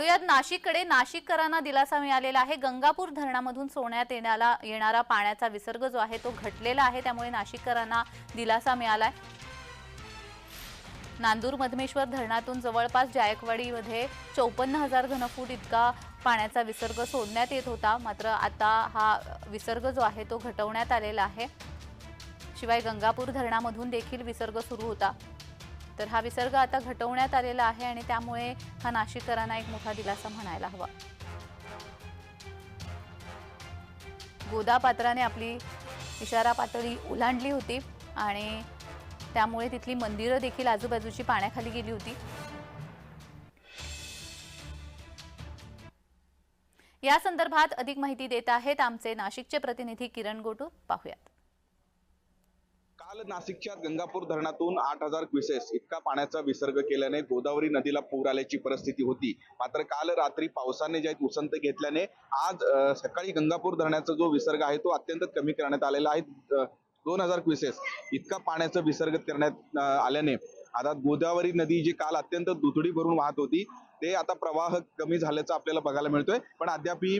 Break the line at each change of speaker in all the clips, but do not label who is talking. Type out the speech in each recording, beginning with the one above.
वळूयात नाशिककडे नाशिककरांना दिलासा मिळालेला आहे. गंगापूर धरणामधून सोडण्यात येण्याला येणारा पाण्याचा विसर्ग जो आहे तो घटलेला आहे त्यामुळे नाशिककरांना दिलासा मिळालाय. नांदूर मधमेश्वर धरणातून जवळपास जायकवाडीमध्ये चौपन्न हजार घनफूट इतका पाण्याचा विसर्ग सोडण्यात येत होता. मात्र आता हा विसर्ग जो आहे तो घटवण्यात आलेला आहे. शिवाय गंगापूर धरणामधून देखील विसर्ग सुरू होता. तर हा विसर्ग आता घटवण्यात आलेला आहे आणि त्यामुळे हा नाशिककरांना एक मोठा दिलासा म्हणायला हवा. गोदापात्राने आपली इशारा पातळी ओलांडली होती आणि त्यामुळे तिथली मंदिरं देखील आजूबाजूची पाण्याखाली गेली होती. या संदर्भात अधिक माहिती देत आहेत आमचे नाशिकचे प्रतिनिधी किरण गोटू. पाहुयात.
काल नाशिकच्या गंगापूर धरणातून आठ हजार क्युसेस इतका पाण्याचा विसर्ग केल्याने गोदावरी नदीला पूर आल्याची परिस्थिती होती. मात्र काल रात्री पावसाने जे उसंत घेतल्याने आज सकाळी गंगापूर धरणाचा जो विसर्ग आहे तो अत्यंत कमी करण्यात आलेला आहे. दोन हजार क्युसेस इतका पाण्याचा विसर्ग करण्यात आल्याने आता गोदावरी नदी जी काल अत्यंत दुथडी भरून वाहत होती ते आता प्रवाह कमी झाल्याचं आपल्याला बघायला मिळतोय. पण अद्यापही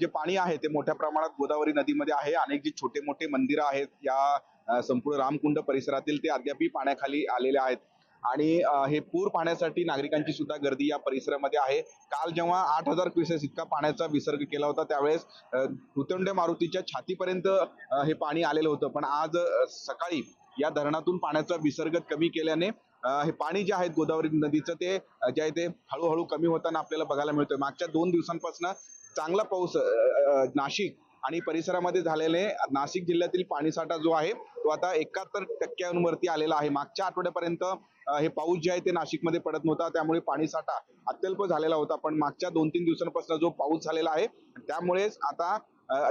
जे पाणी आहे ते मोठ्या प्रमाणात गोदावरी नदीमध्ये आहे. अनेक जी छोटे मोठे मंदिरं आहेत या संपूर्ण रामकुंड परिसरातील ते अद्यापही पाण्याखाली आलेले आहेत. आणि हे पूर पाहण्यासाठी नागरिकांची सुद्धा गर्दी या परिसरामध्ये आहे. काल जेव्हा आठ हजार क्युसेस इतका पाण्याचा विसर्ग केला होता त्यावेळेस अ, मारुतीच्या छातीपर्यंत हे पाणी आलेलं होतं. पण आज सकाळी या धरणातून पाण्याचा विसर्ग कमी केल्याने हे पाणी जे आहे गोदावरी नदीचं ते जे आहे ते हळूहळू कमी होताना आपल्याला बघायला मिळतोय. मागच्या दोन दिवसांपासून चांगला पाऊस नाशिक आणि परिसरामध्ये झालेले नाशिक जिल्ह्यातील पाणीसाठा जो आहे तो आता एकाहत्तर टक्क्यांवरती आलेला आहे. मागच्या आठवड्यापर्यंत हे पाऊस जे आहे ते नाशिकमध्ये पडत नव्हता. त्यामुळे पाणीसाठा अत्यल्प झालेला होता. पण मागच्या दोन तीन दिवसांपासून जो पाऊस झालेला आहे त्यामुळेच आता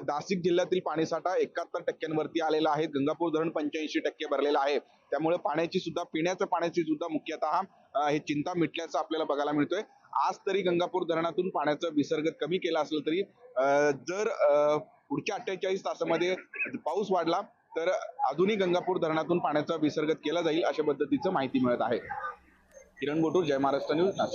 नाशिक जिल्ह्यातील पाणीसाठा एकाहत्तर टक्क्यांवरती आलेला आहे. गंगापूर धरण पंच्याऐंशी टक्के भरलेलं आहे. त्यामुळे पाण्याची सुद्धा पिण्याच्या पाण्याची सुद्धा मुख्यतः हे चिंता मिटल्याचं आपल्याला बघायला मिळतोय. आज तरी गंगापूर धरणातून पाण्याचा विसर्ग कमी केला असला तरी जर पुढच्या अठ्ठेचाळीस तासामध्ये पाऊस वाढला तर अजूनही गंगापूर धरणातून पाण्याचा विसर्ग केला जाईल अशा पद्धतीचं माहिती मिळत आहे. किरण बोटूर जय महाराष्ट्र न्यूज नाशिक.